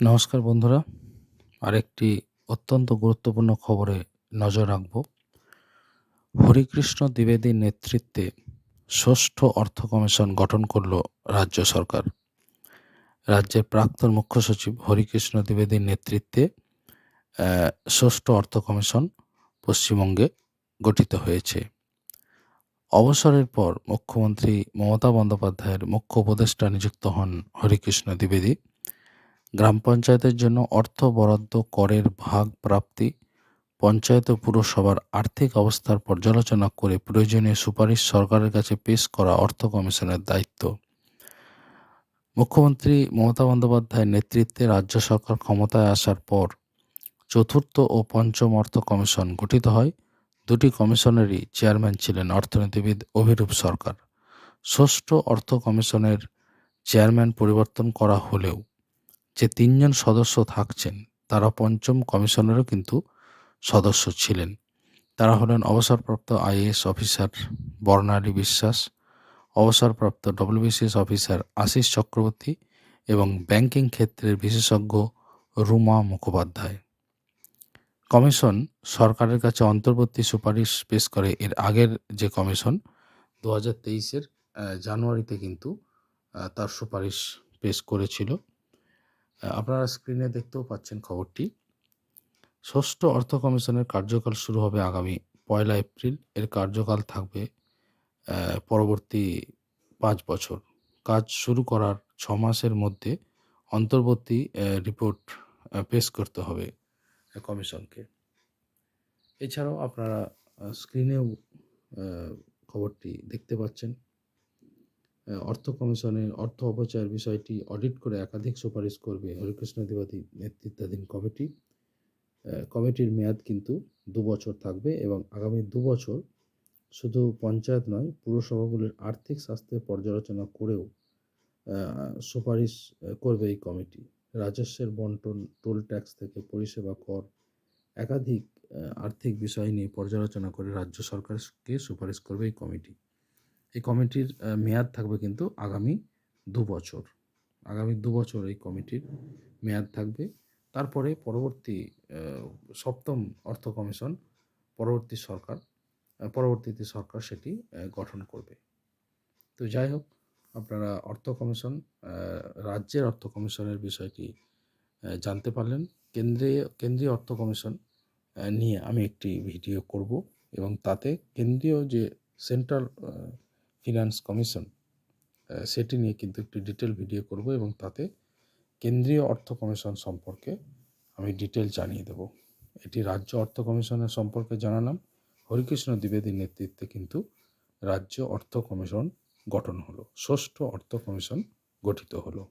নমস্কার বন্ধুরা। আরেকটি অত্যন্ত গুরুত্বপূর্ণ খবরে নজর রাখব। হরিকৃষ্ণ দ্বিবেদীর নেতৃত্বে ষষ্ঠ অর্থ কমিশন গঠন করল রাজ্য সরকার। রাজ্যের প্রাক্তন মুখ্য সচিব হরিকৃষ্ণ দ্বিবেদীর নেতৃত্বে ষষ্ঠ অর্থ কমিশন পশ্চিমবঙ্গে গঠিত হয়েছে। অবসরের পর মুখ্যমন্ত্রী মমতা বন্দ্যোপাধ্যায়ের মুখ্য উপদেষ্টা নিযুক্ত হন হরিকৃষ্ণ দ্বিবেদী। গ্রাম পঞ্চায়েতের জন্য অর্থ বরাদ্দ করের ভাগ প্রাপ্তি, পঞ্চায়েত ও পুরসভার আর্থিক অবস্থার পর্যালোচনা করে প্রয়োজনীয় সুপারিশ সরকারের কাছে পেশ করা অর্থ কমিশনের দায়িত্ব। মুখ্যমন্ত্রী মমতা বন্দ্যোপাধ্যায়ের নেতৃত্বে রাজ্য সরকার ক্ষমতায় আসার পর চতুর্থ ও পঞ্চম অর্থ কমিশন গঠিত হয়। দুটি কমিশনেরই চেয়ারম্যান ছিলেন অর্থনীতিবিদ অভিরূপ সরকার। ষষ্ঠ অর্থ কমিশনের চেয়ারম্যান পরিবর্তন করা হলেও যে তিনজন সদস্য থাকছেন, তারা পঞ্চম কমিশনেরও কিন্তু সদস্য ছিলেন। তারা হলেন অবসরপ্রাপ্ত আইএএস অফিসার বর্ণালী বিশ্বাস, অবসরপ্রাপ্ত ডব্লিউবিসিএস অফিসার আশিস চক্রবর্তী এবং ব্যাংকিং ক্ষেত্রের বিশেষজ্ঞ রুমা মুখোপাধ্যায়। কমিশন সরকারের কাছে অন্তর্বর্তী সুপারিশ পেশ করে এর আগের যে কমিশন দু হাজার তেইশের জানুয়ারিতে কিন্তু তার সুপারিশ পেশ করেছিল। আপনারা স্ক্রিনে দেখতেও পাচ্ছেন খবরটি। ষষ্ঠ অর্থ কমিশনের কার্যকাল শুরু হবে আগামী পয়লা এপ্রিল। এর কার্যকাল থাকবে পরবর্তী পাঁচ বছর। কাজ শুরু করার ছ মাসের মধ্যে অন্তর্বর্তী রিপোর্ট পেশ করতে হবে কমিশনকে। এছাড়াও আপনারা স্ক্রিনেও খবরটি দেখতে পাচ্ছেন। অর্থ কমিশনের অর্থ অপচয়ের বিষয়টি অডিট করে একাধিক সুপারিশ করবে হরিকৃষ্ণ দ্বিবেদী নেতৃত্বাধীন কমিটি। কমিটির মেয়াদ কিন্তু দু বছর থাকবে এবং আগামী দু বছর শুধু পঞ্চায়েত নয় পুরসভাগুলির আর্থিক স্বাস্থ্যের পর্যালোচনা করেও সুপারিশ করবে এই কমিটি। রাজস্বের বন্টন, টোল ট্যাক্স থেকে পরিষেবা কর, একাধিক আর্থিক বিষয় নিয়ে পর্যালোচনা করে রাজ্য সরকারকে সুপারিশ করবে এই কমিটি। এই কমিটির মেয়াদ থাকবে কিন্তু আগামী দু বছর। আগামী দু বছর এই কমিটির মেয়াদ থাকবে। তারপরে পরবর্তী সপ্তম অর্থ কমিশন, পরবর্তী সরকার পরবর্তীতে সরকার সেটি গঠন করবে। তো যাই হোক, আপনারা অর্থ কমিশন রাজ্যের অর্থ কমিশনের বিষয়টি জানতে পারলেন। কেন্দ্রীয় কেন্দ্রীয় অর্থ কমিশন নিয়ে আমি একটি ভিডিও করব এবং তাতে কেন্দ্রীয় যে সেন্ট্রাল ফিনান্স কমিশন সেটি নিয়ে কিন্তু একটি ডিটেল ভিডিও করব এবং তাতে কেন্দ্রীয় অর্থ কমিশন সম্পর্কে আমি ডিটেল জানিয়ে দেব। এটি রাজ্য অর্থ কমিশনের সম্পর্কে জানালাম। হরিকৃষ্ণ দ্বিবেদীর নেতৃত্বে কিন্তু রাজ্য অর্থ কমিশন গঠন হলো। ষষ্ঠ অর্থ কমিশন গঠিত হলো।